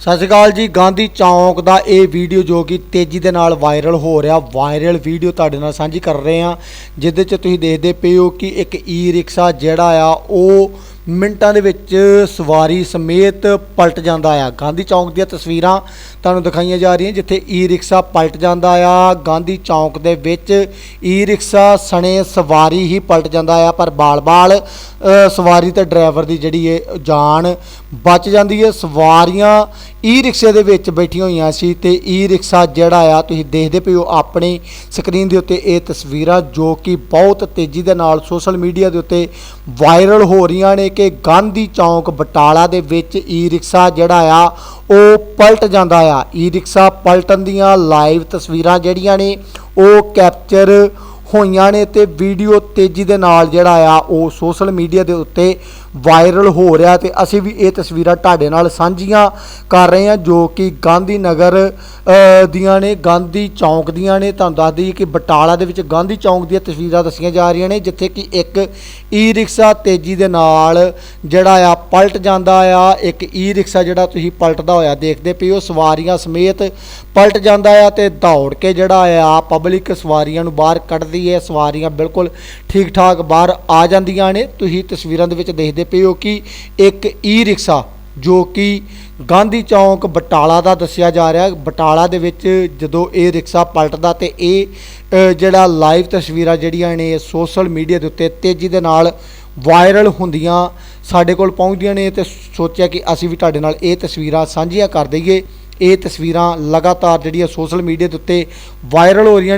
ਸਤਿ ਸ਼੍ਰੀ ਅਕਾਲ ਜੀ, ਗਾਂਧੀ ਚੌਂਕ ਦਾ ਇਹ ਵੀਡੀਓ ਜੋ ਕਿ ਤੇਜ਼ੀ ਦੇ ਨਾਲ ਵਾਇਰਲ ਹੋ ਰਿਹਾ ਵਾਇਰਲ ਵੀਡੀਓ ਤੁਹਾਡੇ ਨਾਲ ਸਾਂਝੀ ਕਰ ਰਹੇ ਹਾਂ, ਜਿਹਦੇ 'ਚ ਤੁਸੀਂ ਦੇਖਦੇ ਪਏ ਹੋ ਕਿ ਇੱਕ ਈ ਰਿਕਸ਼ਾ ਜਿਹੜਾ ਆ, ਉਹ ਮਿੰਟਾਂ ਦੇ ਵਿੱਚ ਸਵਾਰੀ ਸਮੇਤ ਪਲਟ ਜਾਂਦਾ ਆ। ਗਾਂਧੀ ਚੌਂਕ ਦੀਆਂ ਤਸਵੀਰਾਂ ਤੁਹਾਨੂੰ ਦਿਖਾਈਆਂ ਜਾ ਰਹੀਆਂ, ਜਿੱਥੇ ਈ ਰਿਕਸ਼ਾ ਪਲਟ ਜਾਂਦਾ ਆ। ਗਾਂਧੀ ਚੌਂਕ ਦੇ ਵਿੱਚ ਈ ਰਿਕਸ਼ਾ ਸਣੇ ਸਵਾਰੀ ਹੀ ਪਲਟ ਜਾਂਦਾ ਆ, ਪਰ ਬਾਲ-ਬਾਲ ਸਵਾਰੀ ਤੇ ਡਰਾਈਵਰ ਦੀ ਜਿਹੜੀ ਹੈ ਜਾਨ ਬਚ ਜਾਂਦੀ ਹੈ। ਸਵਾਰੀਆਂ ਈ ਰਿਕਸ਼ੇ ਦੇ ਵਿੱਚ ਬੈਠੀਆਂ ਹੋਈਆਂ ਸੀ ਤੇ ਈ ਰਿਕਸ਼ਾ ਜਿਹੜਾ ਆ, ਤੁਸੀਂ ਦੇਖਦੇ ਪਏ ਹੋ ਆਪਣੀ ਸਕਰੀਨ ਦੇ ਉੱਤੇ ਇਹ ਤਸਵੀਰਾਂ ਜੋ ਕਿ ਬਹੁਤ ਤੇਜ਼ੀ ਦੇ ਨਾਲ ਸੋਸ਼ਲ ਮੀਡੀਆ ਦੇ ਉੱਤੇ ਵਾਇਰਲ ਹੋ ਰਹੀਆਂ ਨੇ ਕਿ ਗਾਂਧੀ ਚੌਂਕ ਬਟਾਲਾ ਦੇ ਵਿੱਚ ਈ ਰਿਕਸ਼ਾ ਜਿਹੜਾ ਆ, ਉਹ ਪਲਟ ਜਾਂਦਾ ਆ। ਈ ਰਿਕਸ਼ਾ ਪਲਟਣ ਦੀਆਂ ਲਾਈਵ ਤਸਵੀਰਾਂ ਜਿਹੜੀਆਂ ਨੇ, ਉਹ ਕੈਪਚਰ ਹੋਈਆਂ ਨੇ ਤੇ ਵੀਡੀਓ ਤੇਜ਼ੀ ਦੇ ਨਾਲ ਜਿਹੜਾ ਆ ਉਹ ਸੋਸ਼ਲ ਮੀਡੀਆ ਦੇ ਉੱਤੇ ਵਾਇਰਲ ਹੋ ਰਿਹਾ ਤੇ ਅਸੀਂ ਵੀ ਇਹ ਤਸਵੀਰਾਂ ਤੁਹਾਡੇ ਨਾਲ ਸਾਂਝੀਆਂ ਕਰ ਰਹੇ ਹਾਂ, ਜੋ ਕਿ ਗਾਂਧੀ ਨਗਰ ਦੀਆਂ ਨੇ, ਗਾਂਧੀ ਚੌਂਕ ਦੀਆਂ ਨੇ। ਤੁਹਾਨੂੰ ਦੱਸ ਦਈਏ ਕਿ ਬਟਾਲਾ ਦੇ ਵਿੱਚ ਗਾਂਧੀ ਚੌਂਕ ਦੀਆਂ ਤਸਵੀਰਾਂ ਦੱਸੀਆਂ ਜਾ ਰਹੀਆਂ ਨੇ, ਜਿੱਥੇ ਕਿ ਇੱਕ ਈ ਰਿਕਸ਼ਾ ਤੇਜ਼ੀ ਦੇ ਨਾਲ ਜਿਹੜਾ ਆ ਪਲਟ ਜਾਂਦਾ ਆ। ਇੱਕ ਈ ਰਿਕਸ਼ਾ ਜਿਹੜਾ ਤੁਸੀਂ ਪਲਟਦਾ ਹੋਇਆ ਦੇਖਦੇ ਪਏ ਹੋ, ਸਵਾਰੀਆਂ ਸਮੇਤ ਪਲਟ ਜਾਂਦਾ ਆ ਤੇ ਦੌੜ ਕੇ ਜਿਹੜਾ ਆ ਪਬਲਿਕ ਸਵਾਰੀਆਂ ਨੂੰ ਬਾਹਰ ਕੱਢ ਕੱਢਦੀ ਹੈ ਸਵਾਰੀਆਂ ਬਿਲਕੁਲ ਠੀਕ ਠਾਕ ਬਾਹਰ ਆ ਜਾਂਦੀਆਂ ਨੇ। ਤੁਸੀਂ ਤਸਵੀਰਾਂ ਦੇ ਵਿੱਚ ਦੇਖਦੇ ਪਏ ਹੋ ਕਿ ਇੱਕ ਈ ਰਿਕਸ਼ਾ ਜੋ ਕਿ ਗਾਂਧੀ ਚੌਂਕ ਬਟਾਲਾ ਦਾ ਦੱਸਿਆ ਜਾ ਰਿਹਾ। ਬਟਾਲਾ ਦੇ ਵਿੱਚ ਜਦੋਂ ਇਹ ਰਿਕਸ਼ਾ ਪਲਟਦਾ ਤੇ ਇਹ ਜਿਹੜਾ ਲਾਈਵ ਤਸਵੀਰਾਂ ਜਿਹੜੀਆਂ ਨੇ ਸੋਸ਼ਲ ਮੀਡੀਆ ਦੇ ਉੱਤੇ ਤੇਜ਼ੀ ਦੇ ਨਾਲ ਵਾਇਰਲ ਹੁੰਦੀਆਂ ਸਾਡੇ ਕੋਲ ਪਹੁੰਚਦੀਆਂ ਨੇ ਤੇ ਸੋਚਿਆ ਕਿ ਅਸੀਂ ਵੀ ਤੁਹਾਡੇ ਨਾਲ ਇਹ ਤਸਵੀਰਾਂ ਸਾਂਝੀਆਂ ਕਰ ਦਈਏ। ਇਹ ਤਸਵੀਰਾਂ ਲਗਾਤਾਰ ਜਿਹੜੀਆਂ ਸੋਸ਼ਲ ਮੀਡੀਆ ਦੇ ਉੱਤੇ ਵਾਇਰਲ ਹੋ ਰਹੀਆਂ